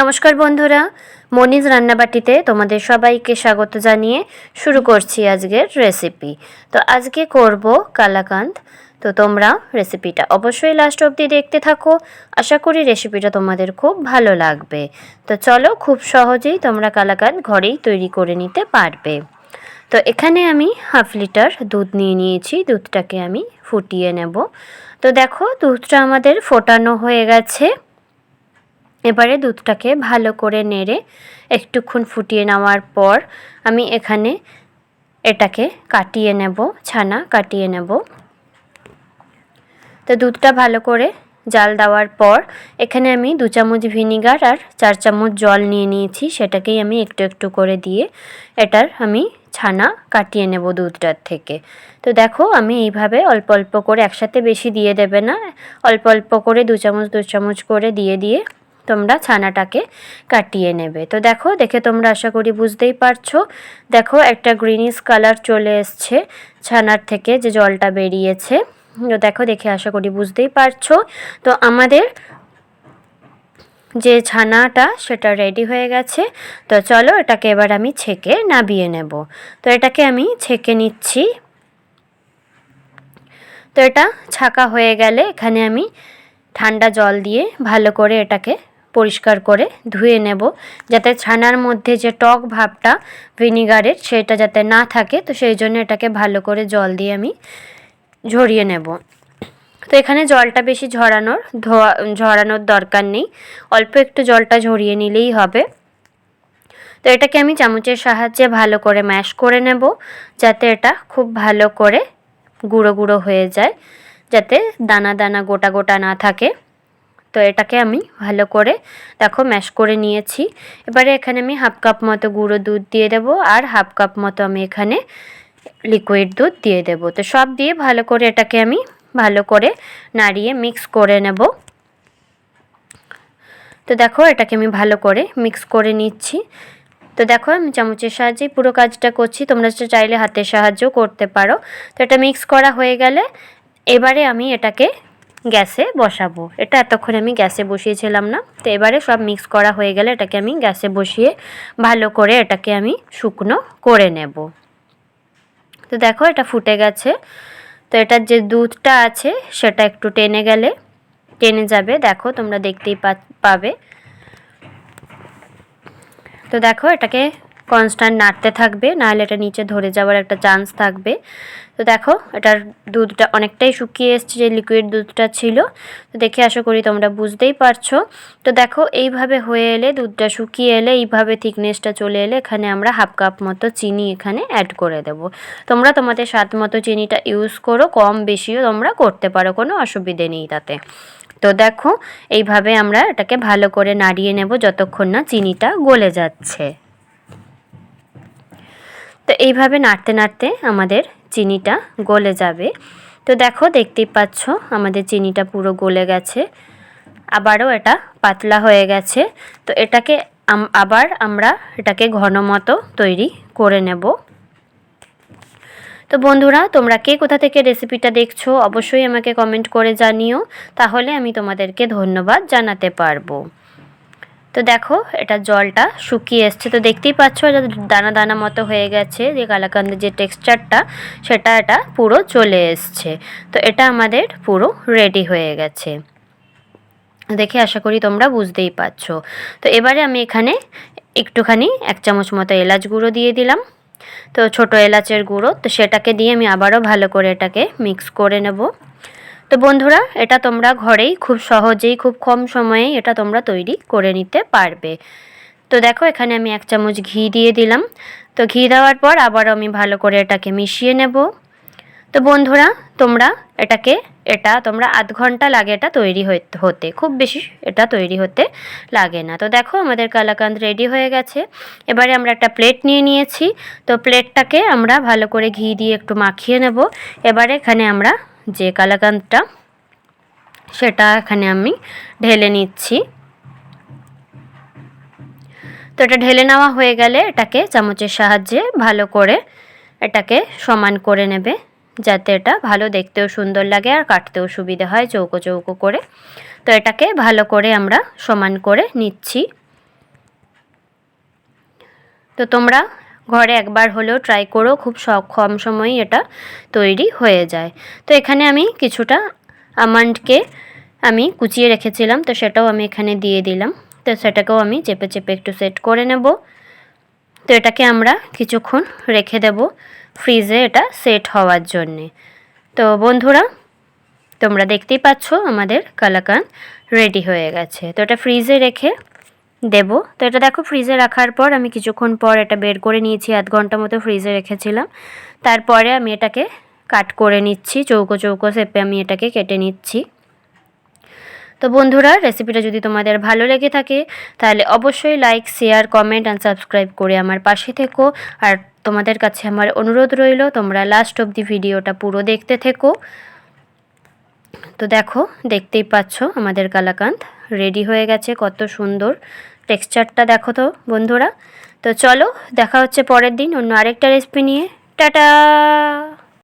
নমস্কার বন্ধুরা, মনিজ রান্নাবাটিতে তোমাদের সবাইকে স্বাগত জানিয়ে শুরু করছি আজকের রেসিপি তো আজকে করব কালাকান্দ। তো তোমরা রেসিপিটা অবশ্যই লাস্ট অবধি দেখতে থাকো। আশা করি রেসিপিটা তোমাদের খুব ভালো লাগবে। তো চলো খুব সহজেই তোমরা কালাকান্দ ঘরেই তৈরি করে নিতে পারবে। তো এখানে আমি হাফ লিটার দুধ নিয়ে নিয়েছি। দুধটাকে আমি ফুটিয়ে নেব। তো দেখো দুধটা আমাদের ফোটানো হয়ে গেছে। এবারে দুধটাকে ভালো করে নেড়ে একটুক্ষণ ফুটিয়ে নেওয়ার পর আমি এখানে এটাকে কাটিয়ে নেব, ছানা কাটিয়ে নেব। তো দুধটা ভালো করে জাল দেওয়ার পর এখানে আমি দু চামচ ভিনিগার আর চার চামচ জল নিয়ে নিয়েছি, সেটাকেই আমি একটু একটু করে দিয়ে এটার আমি ছানা কাটিয়ে নেব দুধটার থেকে। তো দেখো আমি এইভাবে অল্প অল্প করে একসাথে বেশি দিয়ে দেবে না, অল্প অল্প করে দু চামচ দু চামচ করে দিয়ে দিয়ে তোমরা ছানাটাকে কাটিয়ে নেবে। তো দেখো, দেখে তোমরা আশা করি বুঝতেই পারছ। দেখো, একটা গ্রিনিশ কালার চলে এসছে ছানার থেকে যে জলটা বেরিয়েছে। তো দেখো, দেখে আশা করি বুঝতেই পারছ। তো আমাদের যে ছানাটা, সেটা রেডি হয়ে গেছে। তো চলো, এটাকে এবার আমি ছেঁকে নাবিয়ে নেব। তো এটাকে আমি ছেঁকে নিচ্ছি। তো এটা ছাকা হয়ে গেলে এখানে আমি ঠান্ডা জল দিয়ে ভালো করে এটাকে পরিষ্কার করে ধুয়ে নেব, যাতে ছানার মধ্যে যে টক ভাবটা, ভিনিগারের, সেটা যাতে না থাকে। তো সেই জন্য এটাকে ভালো করে জল দিয়ে আমি ঝরিয়ে নেব। তো এখানে জলটা বেশি ঝরানোর, ধোয়া, ঝরানোর দরকার নেই। অল্প একটু জলটা ঝরিয়ে নিলেই হবে। তো এটাকে আমি চামচের সাহায্যে ভালো করে ম্যাশ করে নেব, যাতে এটা খুব ভালো করে গুঁড়ো গুঁড়ো হয়ে যায়, যাতে দানা দানা গোটা গোটা না থাকে। তো এটাকে আমি ভালো করে, দেখো ম্যাশ করে নিয়েছি। এবারে এখানে আমি হাফ কাপ মতো গুঁড়ো দুধ দিয়ে দেবো আর হাফ কাপ মতো আমি এখানে লিকুইড দুধ দিয়ে দেব। তো সব দিয়ে ভালো করে এটাকে আমি ভালো করে নাড়িয়ে মিক্স করে নেব। তো দেখো, এটাকে আমি ভালো করে মিক্স করে নিচ্ছি। তো দেখো, আমি চামচের সাহায্যেই পুরো কাজটা করছি। তোমরা চাইলে হাতের সাহায্যও করতে পারো। তো এটা মিক্স করা হয়ে গেলে এবারে আমি এটাকে গ্যাসে বসাবো। এটা এতক্ষণ আমি গ্যাসে বসিয়েছিলাম না। তো এবারে সব মিক্স করা হয়ে গেলে এটাকে আমি গ্যাসে বসিয়ে ভালো করে এটাকে আমি শুকনো করে নেব। তো দেখো এটা ফুটে গেছে। তো এটার যে দুধটা আছে সেটা একটু টেনে গেলে টেনে যাবে। দেখো তোমরা দেখতেই পাবে। তো দেখো এটাকে কনস্ট্যান্ট নাড়তে থাকবে, নাহলে এটা নিচে ধরে যাওয়ার একটা চান্স থাকবে। তো দেখো, এটার দুধটা অনেকটাই শুকিয়ে এসছে, যে লিকুইড দুধটা ছিল। তো দেখে আশা করি তোমরা বুঝতেই পারছ। তো দেখো, এইভাবে হয়ে এলে, দুধটা শুকিয়ে এলে, এইভাবে থিকনেসটা চলে এলে, এখানে আমরা হাফ কাপ মতো চিনি এখানে অ্যাড করে দেব। তোমরা তোমাদের স্বাদ মতো চিনিটা ইউজ করো, কম বেশিও তোমরা করতে পারো, কোনো অসুবিধে নেই তাতে। তো দেখো, এইভাবে আমরা এটাকে ভালো করে নাড়িয়ে নেব, যতক্ষণ না চিনিটা গলে যাচ্ছে। তো এইভাবে নাড়তে নাড়তে আমাদের চিনিটা গলে যাবে। তো দেখো, দেখতেই পাচ্ছ আমাদের চিনিটা পুরো গলে গেছে। আবারও এটা পাতলা হয়ে গেছে। তো এটাকে আবার আমরা এটাকে ঘন মতো তৈরি করে নেব। তো বন্ধুরা, তোমরা কে কোথা থেকে রেসিপিটা দেখছ অবশ্যই আমাকে কমেন্ট করে জানিও। তাহলে আমি তোমাদেরকে ধন্যবাদ জানাতে পারব। তো দেখো, এটা জলটা শুকিয়ে এসছে। তো দেখতেই পাচ্ছ, এটা দানা দানা মতো হয়ে গেছে। যে কালাকান্দের যে টেক্সচারটা, সেটা এটা পুরো চলে এসছে। তো এটা আমাদের পুরো রেডি হয়ে গেছে। দেখে আশা করি তোমরা বুঝতেই পারছ। তো এবারে আমি এখানে একটুখানি এক চামচ মতো এলাচ গুঁড়ো দিয়ে দিলাম। তো ছোট এলাচের গুঁড়ো, তো সেটাকে দিয়ে আমি আবারও ভালো করে এটাকে মিক্স করে নেব। তো বন্ধুরা, এটা তোমরা ঘরেই খুব সহজেই, খুব কম সময়েই এটা তোমরা তৈরি করে নিতে পারবে। তো দেখো, এখানে আমি এক চামচ ঘি দিয়ে দিলাম। তো ঘি দেওয়ার পর আবার আমি ভালো করে এটাকে মিশিয়ে নেব। তো বন্ধুরা, তোমরা এটাকে, এটা তোমরা আধ ঘণ্টা লাগে এটা তৈরি হতে। খুব বেশি এটা তৈরি হতে লাগে না। তো দেখো, আমাদের কালাকান্দ রেডি হয়ে গেছে। এবারে আমরা একটা প্লেট নিয়ে নিয়েছি। তো প্লেটটাকে আমরা ভালো করে ঘি দিয়ে একটু মাখিয়ে নেব। এবারে এখানে আমরা যে কালাকান্দটা সেটা এখানে আমি ঢেলে নিচ্ছি। তো এটা ঢেলে নেওয়া হয়ে গেলে এটাকে চামচের সাহায্যে ভালো করে এটাকে সমান করে নেবে, যাতে এটা ভালো দেখতেও সুন্দর লাগে আর কাটতেও সুবিধা হয় চৌকো চৌকো করে। তো এটাকে ভালো করে আমরা সমান করে নিচ্ছি। তো তোমরা ঘরে একবার হলেও ট্রাই করো, খুব কম সময়েই এটা তৈরি হয়ে যায়। তো এখানে আমি কিছুটা আমান্ডকে আমি কুচিয়ে রেখেছিলাম, তো সেটাও আমি এখানে দিয়ে দিলাম। তো সেটাকেও আমি চেপে চেপে একটু সেট করে নেব। তো এটাকে আমরা কিছুক্ষণ রেখে দেব ফ্রিজে এটা সেট হওয়ার জন্যে। তো বন্ধুরা, তোমরা দেখতেই পাচ্ছ আমাদের কালাকাঁদ রেডি হয়ে গেছে। তো এটা ফ্রিজে রেখে দেব। তো এটা দেখো ফ্রিজে রাখার পর আমি কিছুক্ষণ পর এটা বের করে নিয়েছি, আধ ঘণ্টা মতো ফ্রিজে রেখেছিলাম। তারপরে আমি এটাকে কাট করে নিচ্ছি, চৌকো চৌকো শেপে আমি এটাকে কেটে নিচ্ছি। তো বন্ধুরা রেসিপিটা যদি তোমাদের ভালো লেগে থাকে, তাহলে অবশ্যই like share comment and subscribe করে আমার পাশে থেকো। আর তোমাদের কাছে আমার অনুরোধ রইল, তোমরা লাস্ট অব দি ভিডিওটা পুরো দেখতে থেকো। তো দেখো, দেখতেই পাচ্ছ আমাদের কালাকান্দ রেডি হয়ে গেছে, কত সুন্দর। টেক্সচারটা দেখো তো, বন্ধুরা। তো চলো, দেখা হচ্ছে পরের দিন অন্য আরেকটা রেসিপি নিয়ে। টাটা!